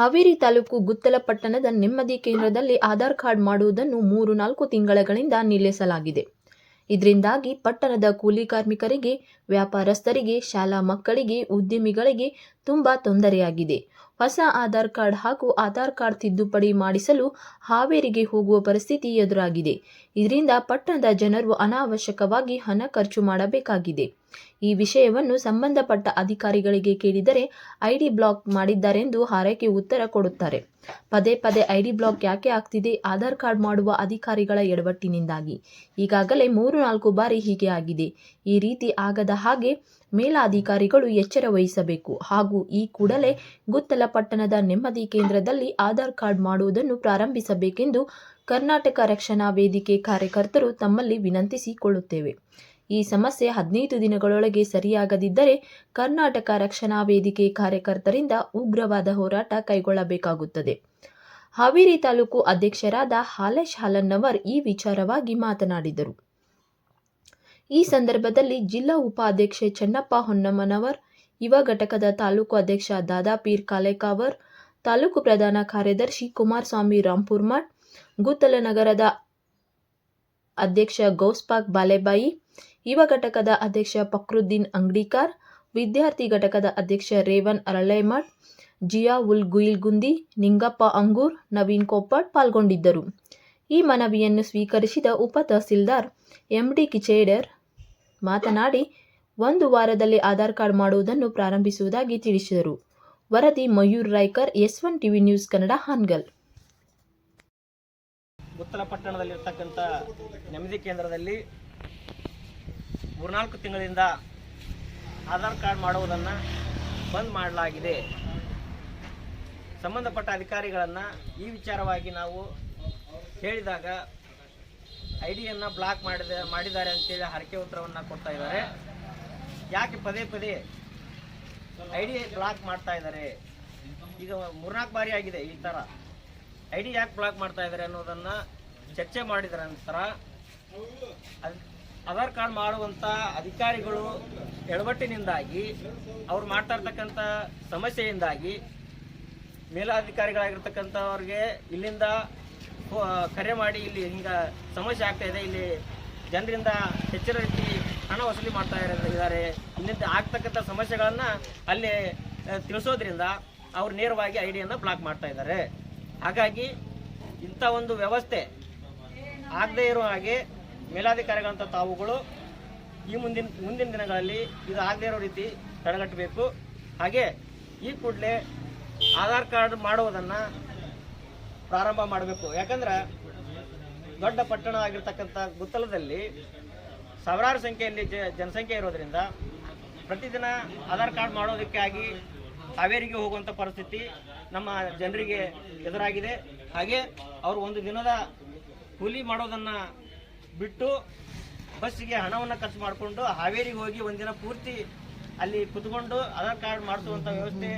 ಹಾವೇರಿ ತಾಲೂಕು ಗುತ್ತಲ ಪಟ್ಟಣದ ನೆಮ್ಮದಿ ಕೇಂದ್ರದಲ್ಲಿ ಆಧಾರ್ ಕಾರ್ಡ್ ಮಾಡುವುದನ್ನು ಮೂರು ನಾಲ್ಕು ತಿಂಗಳುಗಳಿಂದ ನಿಲ್ಲಿಸಲಾಗಿದೆ. ಇದರಿಂದಾಗಿ ಪಟ್ಟಣದ ಕೂಲಿ ಕಾರ್ಮಿಕರಿಗೆ, ವ್ಯಾಪಾರಸ್ಥರಿಗೆ, ಶಾಲಾ ಮಕ್ಕಳಿಗೆ, ಉದ್ಯಮಿಗಳಿಗೆ ತುಂಬಾ ತೊಂದರೆಯಾಗಿದೆ. ಹೊಸ ಆಧಾರ್ ಕಾರ್ಡ್ ಹಾಗೂ ಆಧಾರ್ ಕಾರ್ಡ್ ತಿದ್ದುಪಡಿ ಮಾಡಿಸಲು ಹಾವೇರಿಗೆ ಹೋಗುವ ಪರಿಸ್ಥಿತಿ ಎದುರಾಗಿದೆ. ಇದರಿಂದ ಪಟ್ಟಣದ ಜನರು ಅನಾವಶ್ಯಕವಾಗಿ ಹಣ ಖರ್ಚು ಮಾಡಬೇಕಾಗಿದೆ. ಈ ವಿಷಯವನ್ನು ಸಂಬಂಧಪಟ್ಟ ಅಧಿಕಾರಿಗಳಿಗೆ ಕೇಳಿದರೆ ಐಡಿ ಬ್ಲಾಕ್ ಮಾಡಿದ್ದಾರೆಂದು ಹಾರೈಕೆ ಉತ್ತರ ಕೊಡುತ್ತಾರೆ. ಪದೇ ಪದೇ ಐಡಿ ಬ್ಲಾಕ್ ಯಾಕೆ ಆಗ್ತಿದೆ? ಆಧಾರ್ ಕಾರ್ಡ್ ಮಾಡುವ ಅಧಿಕಾರಿಗಳ ಎಡವಟ್ಟಿನಿಂದಾಗಿ. ಈಗಾಗಲೇ ಮೂರು ನಾಲ್ಕು ಬಾರಿ ಹೀಗೆ ಆಗಿದೆ. ಈ ರೀತಿ ಆಗದ ಹಾಗೆ ಮೇಲಾಧಿಕಾರಿಗಳು ಎಚ್ಚರ ವಹಿಸಬೇಕು. ಹಾಗೂ ಈ ಕೂಡಲೇ ಗುತ್ತಲ ಪಟ್ಟಣದ ನೆಮ್ಮದಿ ಕೇಂದ್ರದಲ್ಲಿ ಆಧಾರ್ ಕಾರ್ಡ್ ಮಾಡುವುದನ್ನು ಪ್ರಾರಂಭಿಸಬೇಕೆಂದು ಕರ್ನಾಟಕ ರಕ್ಷಣಾ ವೇದಿಕೆ ಕಾರ್ಯಕರ್ತರು ತಮ್ಮಲ್ಲಿ ವಿನಂತಿಸಿಕೊಳ್ಳುತ್ತೇವೆ. ಈ ಸಮಸ್ಯೆ ಹದಿನೈದು ದಿನಗಳೊಳಗೆ ಸರಿಯಾಗದಿದ್ದರೆ ಕರ್ನಾಟಕ ರಕ್ಷಣಾ ವೇದಿಕೆ ಕಾರ್ಯಕರ್ತರಿಂದ ಉಗ್ರವಾದ ಹೋರಾಟ ಕೈಗೊಳ್ಳಬೇಕಾಗುತ್ತದೆ. ಹಾವೇರಿ ತಾಲೂಕು ಅಧ್ಯಕ್ಷರಾದ ಹಾಲೇಶ್ ಹಾಲನ್ನವರ್ ಈ ವಿಚಾರವಾಗಿ ಮಾತನಾಡಿದರು. ಈ ಸಂದರ್ಭದಲ್ಲಿ ಜಿಲ್ಲಾ ಉಪಾಧ್ಯಕ್ಷೆ ಚನ್ನಪ್ಪ ಹೊನ್ನಮ್ಮನವರ್, ಯುವ ಘಟಕದ ತಾಲೂಕು ಅಧ್ಯಕ್ಷ ದಾದಾಪೀರ್ ಕಾಲೇಕಾವರ್, ತಾಲೂಕು ಪ್ರಧಾನ ಕಾರ್ಯದರ್ಶಿ ಕುಮಾರಸ್ವಾಮಿ ರಾಂಪುರ್ಮಠ್, ಗುತ್ತಲ ನಗರದ ಅಧ್ಯಕ್ಷ ಗೌಸ್ಪಾಕ್ ಬಾಲೆಬಾಯಿ ಯುವ ಘಟಕದ ಅಧ್ಯಕ್ಷ ಫಕ್ರುದ್ದೀನ್ ಅಂಗಡಿಕಾರ್, ವಿದ್ಯಾರ್ಥಿ ಘಟಕದ ಅಧ್ಯಕ್ಷ ರೇವನ್ ಅರಳೇಮಠ್, ಜಿಯಾ ಉಲ್ ಗುಯಿಲ್ಗುಂದಿ ನಿಂಗಪ್ಪ ಅಂಗೂರ್, ನವೀನ್ ಕೊಪ್ಪಟ್ ಪಾಲ್ಗೊಂಡಿದ್ದರು. ಈ ಮನವಿಯನ್ನು ಸ್ವೀಕರಿಸಿದ ಉಪ ತಹಸೀಲ್ದಾರ್ ಎಂಡಿ ಕಿಚೇಡರ್ ಮಾತನಾಡಿ, ಒಂದು ವಾರದಲ್ಲಿ ಆಧಾರ್ ಕಾರ್ಡ್ ಮಾಡುವುದನ್ನು ಪ್ರಾರಂಭಿಸುವುದಾಗಿ ತಿಳಿಸಿದರು. ವರದಿ Mayur Raikar, S one TV news Kannada, Hangal. ಉತ್ತರ ಪಟ್ಟಣದಲ್ಲಿರ್ತಕ್ಕಂಥ ನೆಮ್ಮದಿ ಕೇಂದ್ರದಲ್ಲಿ ಮೂರ್ನಾಲ್ಕು ತಿಂಗಳಿಂದ ಆಧಾರ್ ಕಾರ್ಡ್ ಮಾಡುವುದನ್ನು ಬಂದ್ ಮಾಡಲಾಗಿದೆ. ಸಂಬಂಧಪಟ್ಟ ಅಧಿಕಾರಿಗಳನ್ನು ಈ ವಿಚಾರವಾಗಿ ನಾವು ಹೇಳಿದಾಗ ಐ ಡಿಯನ್ನು ಬ್ಲಾಕ್ ಮಾಡಿದ, ಮಾಡಿದ್ದಾರೆ ಅಂತೇಳಿ ಹರಕೆ ಉತ್ತರವನ್ನು ಕೊಡ್ತಾ ಇದ್ದಾರೆ. ಯಾಕೆ ಪದೇ ಪದೇ ಐ ಡಿ ಬ್ಲಾಕ್ ಮಾಡ್ತಾ ಇದ್ದಾರೆ? ಈಗ ಮೂರ್ನಾಲ್ಕು ಬಾರಿ ಆಗಿದೆ ಈ ಥರ ಐ ಡಿ ಯಾಕೆ ಬ್ಲಾಕ್ ಮಾಡ್ತಾ ಇದ್ದಾರೆ ಅನ್ನೋದನ್ನು ಚರ್ಚೆ ಮಾಡಿದ ನಂತರ ಅದ್- ಆಧಾರ್ ಕಾರ್ಡ್ ಮಾಡುವಂತ ಅಧಿಕಾರಿಗಳು ಎಡವಟ್ಟಿನಿಂದಾಗಿ, ಅವ್ರು ಮಾಡ್ತಾ ಇರ್ತಕ್ಕಂಥ ಸಮಸ್ಯೆಯಿಂದಾಗಿ, ಮೇಲಾಧಿಕಾರಿಗಳಾಗಿರ್ತಕ್ಕಂಥವ್ರಿಗೆ ಇಲ್ಲಿಂದ ಕರೆ ಮಾಡಿ ಇಲ್ಲಿ ಹಿಂಗ ಸಮಸ್ಯೆ ಆಗ್ತಾ ಇದೆ, ಇಲ್ಲಿ ಜನರಿಂದ ಹೆಚ್ಚಿನ ರೀತಿ ಹಣ ವಸೂಲಿ ಮಾಡ್ತಾ ಇದ್ದಾರೆ ಇಲ್ಲಿಂದ ಆಗ್ತಕ್ಕಂಥ ಸಮಸ್ಯೆಗಳನ್ನು ಅಲ್ಲಿ ತಿಳಿಸೋದ್ರಿಂದ ಅವ್ರು ನೇರವಾಗಿ ಐ ಡಿಯನ್ನು ಬ್ಲಾಕ್ ಮಾಡ್ತಾ ಇದ್ದಾರೆ. ಹಾಗಾಗಿ ಇಂಥ ಒಂದು ವ್ಯವಸ್ಥೆ ಆಗದೇ ಇರೋ ಹಾಗೆ ಮೇಲಾಧಿಕಾರಿಗಳಂತ ತಾವುಗಳು ಈ ಮುಂದಿನ ಮುಂದಿನ ದಿನಗಳಲ್ಲಿ ಇದು ಆಗದೇ ಇರೋ ರೀತಿ ತಡೆಗಟ್ಟಬೇಕು. ಹಾಗೆ ಈ ಕೂಡಲೇ ಆಧಾರ್ ಕಾರ್ಡ್ ಮಾಡುವುದನ್ನು ಪ್ರಾರಂಭ ಮಾಡಬೇಕು. ಯಾಕಂದ್ರೆ ದೊಡ್ಡ ಪಟ್ಟಣ ಆಗಿರ್ತಕ್ಕಂಥ ಗುತ್ತಲದಲ್ಲಿ ಸಾವಿರಾರು ಸಂಖ್ಯೆಯಲ್ಲಿ ಜನಸಂಖ್ಯೆ ಇರೋದ್ರಿಂದ ಪ್ರತಿದಿನ ಆಧಾರ್ ಕಾರ್ಡ್ ಮಾಡೋದಕ್ಕಾಗಿ ಹಾವೇರಿಗೆ ಹೋಗುವಂಥ ಪರಿಸ್ಥಿತಿ ನಮ್ಮ ಜನರಿಗೆ ಎದುರಾಗಿದೆ. ಹಾಗೆ ಅವರು ಒಂದು ದಿನದ ಕೂಲಿ ಮಾಡೋದನ್ನು ಬಿಟ್ಟು ಬಸ್ಸಿಗೆ ಹಣವನ್ನು ಖರ್ಚು ಮಾಡಿಕೊಂಡು ಹಾವೇರಿಗೆ ಹೋಗಿ ಒಂದಿನ ಪೂರ್ತಿ ಅಲ್ಲಿ ಕುತ್ಕೊಂಡು ಆಧಾರ್ ಕಾರ್ಡ್ ಮಾಡಿಸುವಂಥ ವ್ಯವಸ್ಥೆ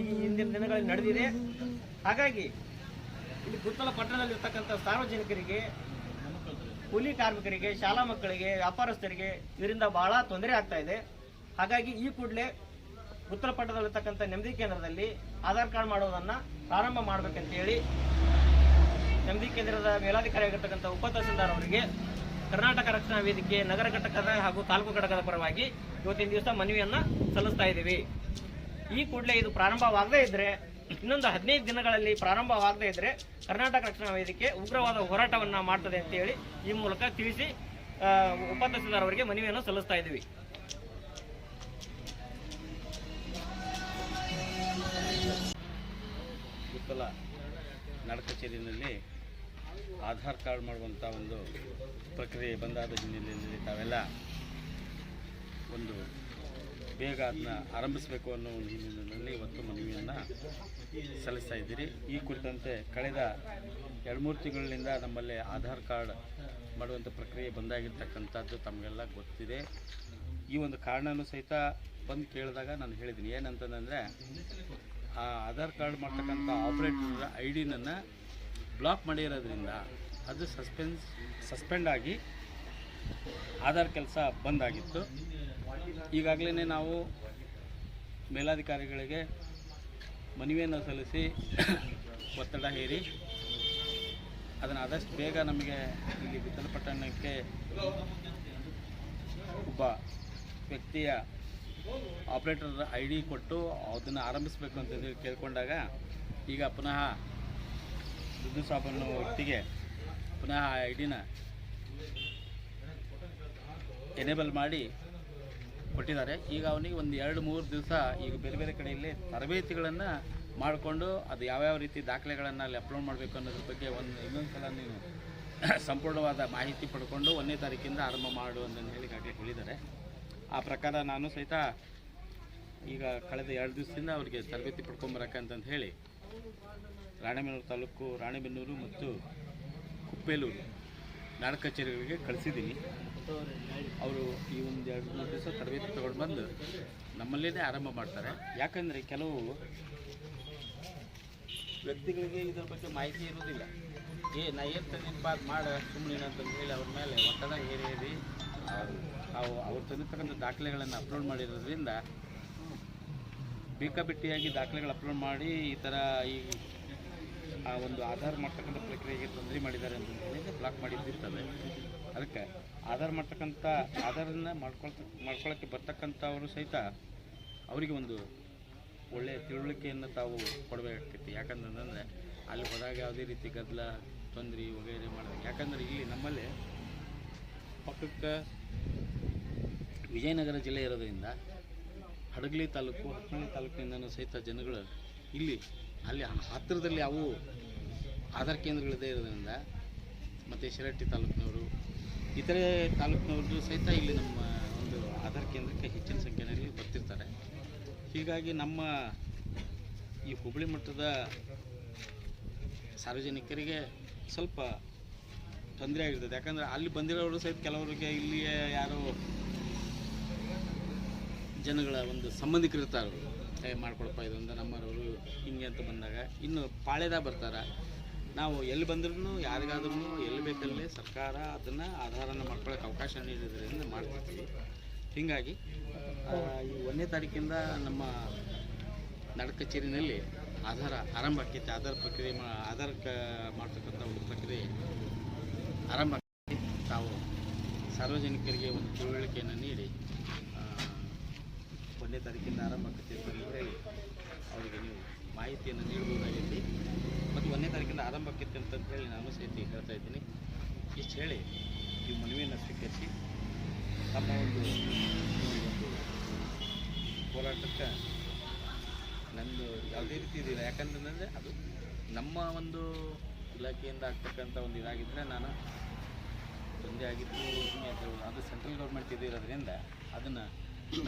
ಈ ಹಿಂದಿನ ದಿನಗಳಲ್ಲಿ ನಡೆದಿದೆ. ಹಾಗಾಗಿ ಇಲ್ಲಿ ಗುತ್ತಲ ಪಟ್ಟಣದಲ್ಲಿರ್ತಕ್ಕಂಥ ಸಾರ್ವಜನಿಕರಿಗೆ, ಕೂಲಿ ಕಾರ್ಮಿಕರಿಗೆ, ಶಾಲಾ ಮಕ್ಕಳಿಗೆ, ವ್ಯಾಪಾರಸ್ಥರಿಗೆ ಇದರಿಂದ ಬಹಳ ತೊಂದರೆ ಆಗ್ತಾ ಇದೆ. ಹಾಗಾಗಿ ಈ ಕೂಡಲೇ ಉತ್ತರ ಪಟ್ಟಣದಲ್ಲಿರ್ತಕ್ಕಂಥ ನೆಮ್ಮದಿ ಕೇಂದ್ರದಲ್ಲಿ ಆಧಾರ್ ಕಾರ್ಡ್ ಮಾಡೋದನ್ನ ಪ್ರಾರಂಭ ಮಾಡ್ಬೇಕಂತ ಹೇಳಿ ಕೇಂದ್ರದ ಮೇಲಾಧಿಕಾರಿ ಆಗಿರ್ತಕ್ಕಂತ ಉಪ ತಹಸೀಲ್ದಾರ್ ಅವರಿಗೆ ಕರ್ನಾಟಕ ರಕ್ಷಣಾ ವೇದಿಕೆ ನಗರ ಘಟಕದ ಹಾಗೂ ತಾಲೂಕು ಘಟಕದ ಪರವಾಗಿ ಇವತ್ತಿನ ದಿವಸ ಮನವಿಯನ್ನು ಸಲ್ಲಿಸ್ತಾ ಇದ್ದೀವಿ. ಈ ಕೂಡಲೇ ಇದು ಪ್ರಾರಂಭವಾಗದೇ ಇದ್ದರೆ ಇನ್ನೊಂದು ಹದಿನೈದು ದಿನಗಳಲ್ಲಿ ಪ್ರಾರಂಭವಾಗದೇ ಇದ್ದರೆ ಕರ್ನಾಟಕ ರಕ್ಷಣಾ ವೇದಿಕೆ ಉಗ್ರವಾದ ಹೋರಾಟವನ್ನು ಮಾಡ್ತದೆ ಅಂತ ಹೇಳಿ ಈ ಮೂಲಕ ತಿಳಿಸಿ ಆ, ಉಪ ತಹಸೀಲ್ದಾರ್ ಅವರಿಗೆ ಮನವಿಯನ್ನು ಸಲ್ಲಿಸ್ತಾ ಇದ್ದೀವಿ. ನಡ ನಡಕಚೇರಿನಲ್ಲಿ ಆಧಾರ್ ಕಾರ್ಡ್ ಮಾಡುವಂಥ ಒಂದು ಪ್ರಕ್ರಿಯೆ ಬಂದಾದ ಹಿನ್ನೆಲೆಯಲ್ಲಿ ತಾವೆಲ್ಲ ಒಂದು ಬೇಗ ಅದನ್ನ ಆರಂಭಿಸಬೇಕು ಅನ್ನೋ ಒಂದು ಹಿನ್ನೆಲೆಯಲ್ಲಿ ಇವತ್ತು ಮನವಿಯನ್ನು ಸಲ್ಲಿಸ್ತಾ ಇದ್ದೀರಿ. ಈ ಕುರಿತಂತೆ ಕಳೆದ ಎರಡು ಮೂರು ತಿಂಗಳಿನಿಂದ ನಮ್ಮಲ್ಲಿ ಆಧಾರ್ ಕಾರ್ಡ್ ಮಾಡುವಂಥ ಪ್ರಕ್ರಿಯೆ ಬಂದಾಗಿರ್ತಕ್ಕಂಥದ್ದು ತಮಗೆಲ್ಲ ಗೊತ್ತಿದೆ. ಈ ಒಂದು ಕಾರಣನೂ ಸಹಿತ ಬಂದು ಕೇಳಿದಾಗ ನಾನು ಹೇಳಿದ್ದೀನಿ. ಏನಂತಂದರೆ, ಆ ಆಧಾರ್ ಕಾರ್ಡ್ ಮಾಡ್ತಕ್ಕಂಥ ಆಪ್ರೇಟರ್ ಐ ಡಿನನ್ನು ಬ್ಲಾಕ್ ಮಾಡಿರೋದ್ರಿಂದ ಅದು ಸಸ್ಪೆನ್ಸ್ ಸಸ್ಪೆಂಡ್ ಆಗಿ ಆಧಾರ್ ಕೆಲಸ ಬಂದಾಗಿತ್ತು. ಈಗಾಗಲೇ ನಾವು ಮೇಲಾಧಿಕಾರಿಗಳಿಗೆ ಮನವಿಯನ್ನು ಸಲ್ಲಿಸಿ ಒತ್ತಡ ಹೇರಿ, ಅದನ್ನು ಆದಷ್ಟು ಬೇಗ ನಮಗೆ ಇಲ್ಲಿ ಬಿತ್ತಲ ಪಟ್ಟಣಕ್ಕೆ ಒಬ್ಬ ವ್ಯಕ್ತಿಯ ಆಪ್ರೇಟರ್ ಐ ಡಿ ಕೊಟ್ಟು ಅದನ್ನು ಆರಂಭಿಸಬೇಕು ಅಂತ ಹೇಳಿ ಕೇಳ್ಕೊಂಡಾಗ ಈಗ ಪುನಃ ದುಡ್ಡು ಸಾಬ್ ಒಟ್ಟಿಗೆ ಪುನಃ ಆ ಐಡಿನ ಡಿನ ಎನೇಬಲ್ ಮಾಡಿ ಕೊಟ್ಟಿದ್ದಾರೆ. ಈಗ ಅವನಿಗೆ ಒಂದು ಎರಡು ಮೂರು ದಿವಸ ಈಗ ಬೇರೆ ಬೇರೆ ಕಡೆಯಲ್ಲಿ ತರಬೇತಿಗಳನ್ನು ಮಾಡಿಕೊಂಡು ಅದು ಯಾವ್ಯಾವ ರೀತಿ ದಾಖಲೆಗಳನ್ನು ಅಲ್ಲಿ ಅಪ್ಲೋಡ್ ಮಾಡಬೇಕು ಅನ್ನೋದ್ರ ಬಗ್ಗೆ ಒಂದು ಇನ್ನೊಂದು ಸಲ ನೀವು ಸಂಪೂರ್ಣವಾದ ಮಾಹಿತಿ ಪಡ್ಕೊಂಡು ಒಂದನೇ ತಾರೀಕಿಂದ ಆರಂಭ ಮಾಡು ಅಂತ ಹೇಳಿ ಈಗಾಗಲೇ ಹೇಳಿದ್ದಾರೆ. ಆ ಪ್ರಕಾರ ನಾನು ಸಹಿತ ಈಗ ಕಳೆದ ಎರಡು ದಿವಸದಿಂದ ಅವರಿಗೆ ತರಬೇತಿ ಪಡ್ಕೊಂಬರಕ್ಕಂತಂದು ಹೇಳಿ ರಾಣೆಬೆನ್ನೂರು ತಾಲೂಕು, ರಾಣೆಬೆನ್ನೂರು ಮತ್ತು ಕುಪ್ಪೇಲೂರು ನಾಡ ಕಚೇರಿಗಳಿಗೆ ಕಳಿಸಿದ್ದೀನಿ. ಅವರು ಈ ಒಂದು ಎರಡು ಮೂರು ದಿವಸ ತರಬೇತಿ ತಗೊಂಡು ಬಂದು ನಮ್ಮಲ್ಲೇ ಆರಂಭ ಮಾಡ್ತಾರೆ. ಯಾಕಂದರೆ ಕೆಲವು ವ್ಯಕ್ತಿಗಳಿಗೆ ಇದರ ಬಗ್ಗೆ ಮಾಹಿತಿ ಇರೋದಿಲ್ಲ ಏ, ನಾ ಏನು ತಂದಿನಪ್ಪ ಅದು ಮಾಡ ಸುಮ್ಮನೆ ಅಂತಂದು ಹೇಳಿ ಅವ್ರ ಮೇಲೆ ಒತ್ತಡ ಹೇರಿ ಅವ್ರು ಅವು ಅವ್ರು ತಂದಿರ್ತಕ್ಕಂಥ ದಾಖಲೆಗಳನ್ನು ಅಪ್ಲೋಡ್ ಮಾಡಿರೋದ್ರಿಂದ ಬೇಕಾಬಿಟ್ಟಿಯಾಗಿ ದಾಖಲೆಗಳು ಅಪ್ಲೋಡ್ ಮಾಡಿ ಈ ಥರ ಈ ಆ ಒಂದು ಆಧಾರ್ ಮಾಡ್ತಕ್ಕಂಥ ಪ್ರಕ್ರಿಯೆಗೆ ತೊಂದರೆ ಮಾಡಿದ್ದಾರೆ ಅಂತ ಹೇಳಿ ಬ್ಲಾಕ್ ಮಾಡಿದ್ದಿರ್ತದೆ. ಅದಕ್ಕೆ ಆಧಾರ್ ಮಾಡ್ತಕ್ಕಂಥ, ಆಧಾರನ್ನ ಮಾಡ್ಕೊಳ್ತ ಮಾಡ್ಕೊಳ್ಳೋಕ್ಕೆ ಬರ್ತಕ್ಕಂಥವರು ಸಹಿತ ಅವರಿಗೆ ಒಂದು ಒಳ್ಳೆಯ ತಿಳುವಳಿಕೆಯನ್ನು ತಾವು ಕೊಡಬೇಕಾಗ್ತೈತಿ ಯಾಕಂತಂದರೆ ಅಲ್ಲಿ ಹೋದಾಗ ಯಾವುದೇ ರೀತಿ ಗದ್ದಲ, ತೊಂದರೆ ವಗೈರೆ ಮಾಡಬೇಕು ಯಾಕಂದರೆ ಇಲ್ಲಿ ನಮ್ಮಲ್ಲಿ ಪಕ್ಕಕ್ಕೆ ವಿಜಯನಗರ ಜಿಲ್ಲೆ ಇರೋದರಿಂದ ಹಡಗಲಿ ತಾಲೂಕು ಹತ್ತನೇ ತಾಲೂಕಿನಿಂದನೂ ಸಹಿತ ಜನಗಳು ಇಲ್ಲಿ ಅಲ್ಲಿ ಹತ್ತಿರದಲ್ಲಿ ಅವು ಆಧಾರ್ ಕೇಂದ್ರಗಳಿದೆ ಇರೋದ್ರಿಂದ ಮತ್ತು ಶಿರಟ್ಟಿ ತಾಲೂಕಿನವರು, ಇತರೆ ತಾಲೂಕಿನವರು ಸಹಿತ ಇಲ್ಲಿ ನಮ್ಮ ಒಂದು ಆಧಾರ್ ಕೇಂದ್ರಕ್ಕೆ ಹೆಚ್ಚಿನ ಸಂಖ್ಯೆಯಲ್ಲಿ ಬರ್ತಿರ್ತಾರೆ. ಹೀಗಾಗಿ ನಮ್ಮ ಈ ಹುಬ್ಬಳ್ಳಿ ಮಟ್ಟದ ಸಾರ್ವಜನಿಕರಿಗೆ ಸ್ವಲ್ಪ ತೊಂದರೆ ಆಗಿರ್ತದೆ. ಯಾಕಂದರೆ ಅಲ್ಲಿ ಬಂದಿರೋರು ಸಹಿತ ಕೆಲವರಿಗೆ ಇಲ್ಲಿಯ ಯಾರು ಜನಗಳ ಒಂದು ಸಂಬಂಧಿಕರು ಇರ್ತಾರೆ. ಮಾಡ್ಕೊಡಪ್ಪ ಇದೊಂದು ನಮ್ಮರವರು ಹಿಂಗೆ ಅಂತ ಬಂದಾಗ ಇನ್ನು ಪಾಳೆದ ಬರ್ತಾರೆ. ನಾವು ಎಲ್ಲಿ ಬಂದ್ರೂ ಯಾರಿಗಾದ್ರೂ ಎಲ್ಲಿ ಬೇಕಲ್ಲೇ ಸರ್ಕಾರ ಅದನ್ನು ಆಧಾರನ ಮಾಡ್ಕೊಳ್ಳೋಕೆ ಅವಕಾಶ ನೀಡಿದ್ರಿಂದ ಮಾಡ್ತಿರ್ತೀವಿ ಹೀಗಾಗಿ ಈ ಒಂದನೇ ತಾರೀಕಿಂದ ನಮ್ಮ ನಡ ಕಚೇರಿನಲ್ಲಿ ಆಧಾರ ಆರಂಭ ಆಕೈತೆ. ಆಧಾರ್ ಪ್ರಕ್ರಿಯೆ ಮಾ, ಆಧಾರ್ ಕ ಮಾಡ್ತಕ್ಕಂಥ ಒಂದು ಪ್ರಕ್ರಿಯೆ ಆರಂಭ. ತಾವು ಸಾರ್ವಜನಿಕರಿಗೆ ಒಂದು ತಿಳುವಳಿಕೆಯನ್ನು ನೀಡಿ ಒಂದನೇ ತಾರೀಕಿಂದ ಆರಂಭ ಆಗ್ತೈತೆ ಅಂತ ಹೇಳಿ ಅವರಿಗೆ ನೀವು ಮಾಹಿತಿಯನ್ನು ನೀಡಬಹುದಾಗೈತಿ ಮತ್ತು ಒಂದನೇ ತಾರೀಕಿಂದ ಆರಂಭ ಆಕೈತಿ ಅಂತ ಹೇಳಿ ನಾನು ಸಹಿತ ಹೇಳ್ತಾ ಇದ್ದೀನಿ. ಇಷ್ಟು ಹೇಳಿ ಈ ಮನವಿಯನ್ನು ಸ್ವೀಕರಿಸಿ ನಮ್ಮ ಒಂದು ಒಂದು ಹೋರಾಟಕ್ಕೆ ನಂದು ಯಾವುದೇ ರೀತಿ ಇದಿಲ್ಲ ಯಾಕಂತಂದರೆ ಅದು ನಮ್ಮ ಒಂದು ಇಲಾಖೆಯಿಂದ ಆಗ್ತಕ್ಕಂಥ ಒಂದು ಇದಾಗಿದ್ದರೆ ನಾನು ತೊಂದರೆ ಹೇಳ್ಬೋದು. ಅದು ಸೆಂಟ್ರಲ್ ಗೌರ್ಮೆಂಟ್ ಇದಿರೋದ್ರಿಂದ ಅದನ್ನು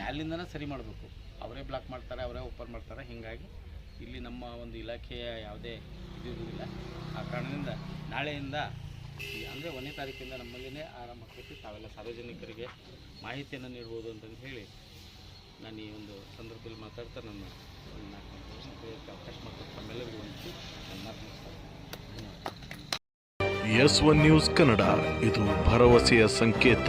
ಮ್ಯಾಲಿಂದನೇ ಸರಿ ಮಾಡಬೇಕು. ಅವರೇ ಬ್ಲಾಕ್ ಮಾಡ್ತಾರೆ, ಅವರೇ ಓಪನ್ ಮಾಡ್ತಾರೆ. ಹೀಗಾಗಿ ಇಲ್ಲಿ ನಮ್ಮ ಒಂದು ಇಲಾಖೆಯ ಯಾವುದೇ ಇದು ಇರುವುದಿಲ್ಲ. ಆ ಕಾರಣದಿಂದ ನಾಳೆಯಿಂದ ಅಂದರೆ ಒಂದನೇ ತಾರೀಕಿಂದ ನಮ್ಮಲ್ಲಿನೇ ಆರಂಭ ಆಗ್ತೈತಿ. ತಾವೆಲ್ಲ ಸಾರ್ವಜನಿಕರಿಗೆ ಮಾಹಿತಿಯನ್ನು ನೀಡ್ಬೋದು ಅಂತಂದು ಹೇಳಿ ನಾನು ಈ ಒಂದು ಸಂದರ್ಭದಲ್ಲಿ ಮಾತಾಡ್ತಾ ನನ್ನ ಅವಕಾಶ ತಮ್ಮೆಲ್ಲರಿಗೂ ಒಂದು ಎಸ್ ಒನ್ ನ್ಯೂಸ್ ಕನ್ನಡ. ಇದು ಭರವಸೆಯ ಸಂಕೇತ.